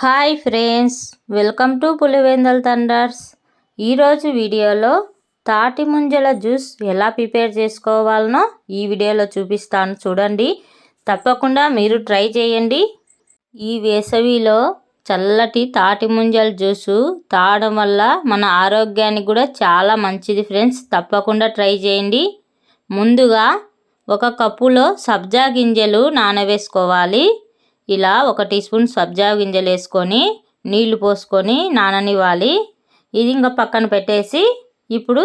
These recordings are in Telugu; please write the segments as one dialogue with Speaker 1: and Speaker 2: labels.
Speaker 1: Hi friends welcome to Pulivendula thunders ఈరోజు వీడియోలో తాటి ముంజల జ్యూస్ ఎలా ప్రిపేర్ చేసుకోవాలనో ఈ వీడియోలో చూపిస్తాను చూడండి. తప్పకుండా మీరు ట్రై చేయండి. ఈ వేసవిలో చల్లటి తాటి ముంజల జ్యూసు తాగడం వల్ల మన ఆరోగ్యానికి కూడా చాలా మంచిది ఫ్రెండ్స్. తప్పకుండా ట్రై చేయండి. ముందుగా ఒక కప్పులో సబ్జా గింజలు నానవేసుకోవాలి ఇలా ఒక టీ స్పూన్ సబ్జా గింజలు వేసుకొని నీళ్ళు పోసుకొని నాననివ్వాలి. ఇది ఇంకా పక్కన పెట్టేసి ఇప్పుడు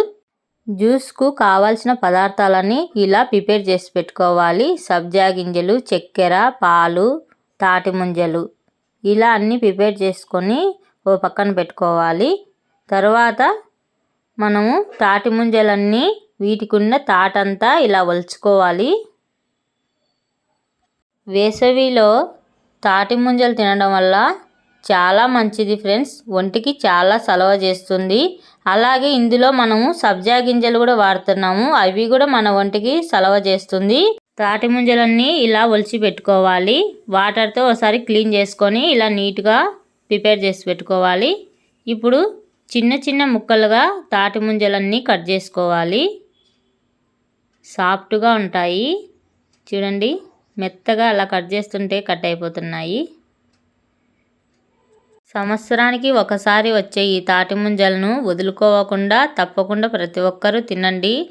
Speaker 1: జ్యూస్కు కావాల్సిన పదార్థాలన్నీ ఇలా ప్రిపేర్ చేసి పెట్టుకోవాలి. సబ్జా గింజలు చక్కెర పాలు తాటి ముంజలు ఇలా అన్నీ ప్రిపేర్ చేసుకొని ఓ పక్కన పెట్టుకోవాలి. తర్వాత మనము తాటి ముంజలన్నీ వీటికున్న తాటంతా ఇలా ఒలుచుకోవాలి. వేసవిలో తాటి ముంజలు తినడం వల్ల చాలా మంచిది ఫ్రెండ్స్. ఒంటికి చాలా సలవ చేస్తుంది. అలాగే ఇందులో మనము సబ్జా గింజలు కూడా వాడుతున్నాము. అవి కూడా మన ఒంటికి సలవ చేస్తుంది. తాటి ముంజలన్నీ ఇలా ఒలిచి పెట్టుకోవాలి. వాటర్తో ఒకసారి క్లీన్ చేసుకొని ఇలా నీట్గా ప్రిపేర్ చేసి పెట్టుకోవాలి. ఇప్పుడు చిన్న చిన్న ముక్కలుగా తాటి ముంజలన్నీ కట్ చేసుకోవాలి. సాఫ్ట్గా ఉంటాయి. చూడండి. మెత్తగా అలా కట్ చేస్తుంటే కట్ అయిపోతున్నాయి. సంవత్సరానికి ఒకసారి వచ్చే ఈ తాటి ముంజలను వదులుకోకుండా తప్పకుండా ప్రతి ఒక్కరూ తినండి.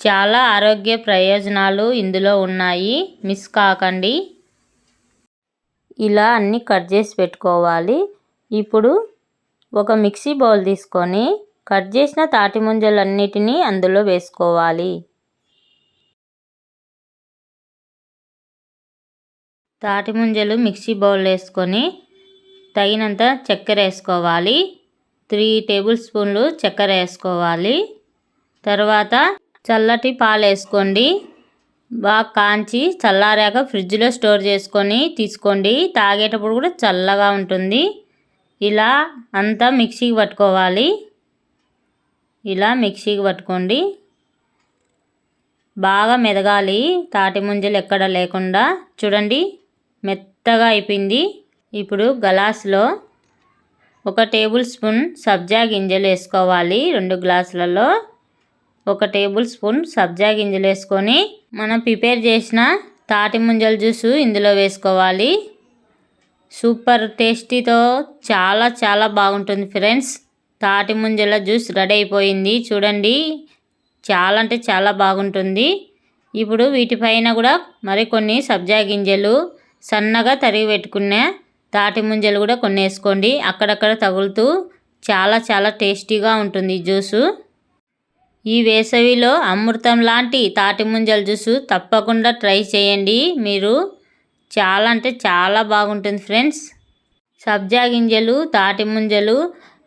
Speaker 1: చాలా ఆరోగ్య ప్రయోజనాలు ఇందులో ఉన్నాయి. మిస్ కాకండి. ఇలా అన్నీ కట్ చేసి పెట్టుకోవాలి. ఇప్పుడు ఒక మిక్సీ బౌల్ తీసుకొని కట్ చేసిన తాటి ముంజలన్నిటినీ అందులో వేసుకోవాలి. తాటి ముంజలు మిక్సీ బౌల్ వేసుకొని తగినంత చక్కెర వేసుకోవాలి. త్రీ టేబుల్ స్పూన్లు చక్కెర వేసుకోవాలి. తర్వాత చల్లటి పాలు వేసుకోండి. బాగా కాంచి చల్లారాక ఫ్రిడ్జ్లో స్టోర్ చేసుకొని తీసుకోండి. తాగేటప్పుడు కూడా చల్లగా ఉంటుంది. ఇలా అంతా మిక్సీకి పట్టుకోవాలి. ఇలా మిక్సీకి పట్టుకోండి. బాగా మెదగాలి. తాటి ముంజలు ఎక్కడ లేకుండా. చూడండి. మెత్తగా అయిపోయింది. ఇప్పుడు గ్లాస్లో ఒక టేబుల్ స్పూన్ సబ్జా గింజలు వేసుకోవాలి. రెండు గ్లాసులలో ఒక టేబుల్ స్పూన్ సబ్జా గింజలు వేసుకొని మనం ప్రిపేర్ చేసిన తాటి ముంజల జ్యూసు ఇందులో వేసుకోవాలి. సూపర్ టేస్టీతో చాలా చాలా బాగుంటుంది ఫ్రెండ్స్. తాటి ముంజల జ్యూస్ రెడీ అయిపోయింది. చూడండి చాలా అంటే చాలా బాగుంటుంది. ఇప్పుడు వీటిపైన కూడా మరికొన్ని సబ్జా గింజలు సన్నగా తరిగి పెట్టుకున్న తాటి ముంజలు కూడా కొన్ని వేసుకోండి అక్కడక్కడ తగులుతూ చాలా చాలా టేస్టీగా ఉంటుంది జ్యూసు. ఈ వేసవిలో అమృతం లాంటి తాటి ముంజల జ్యూసు తప్పకుండా ట్రై చేయండి. మీరు చాలా అంటే చాలా బాగుంటుంది ఫ్రెండ్స్. సబ్జా గింజలు తాటి ముంజలు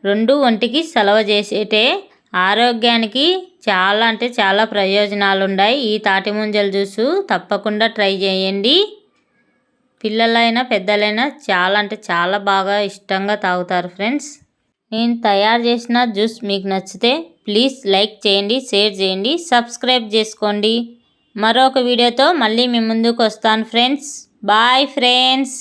Speaker 1: రెండు ఒంటికి సెలవ చేసేటే ఆరోగ్యానికి చాలా అంటే చాలా ప్రయోజనాలు ఉన్నాయి ఈ తాటి ముంజల జ్యూసు తప్పకుండా ట్రై చేయండి. పిల్లలైనా పెద్దలైనా చాలా అంటే చాలా బాగా ఇష్టంగా తాగుతారు ఫ్రెండ్స్. నేను తయారు చేసిన జ్యూస్ మీకు నచ్చితే ప్లీజ్ లైక్ చేయండి షేర్ చేయండి సబ్స్క్రైబ్ చేసుకోండి. మరొక వీడియోతో మళ్ళీ మీ ముందుకు వస్తాను ఫ్రెండ్స్. Bye friends.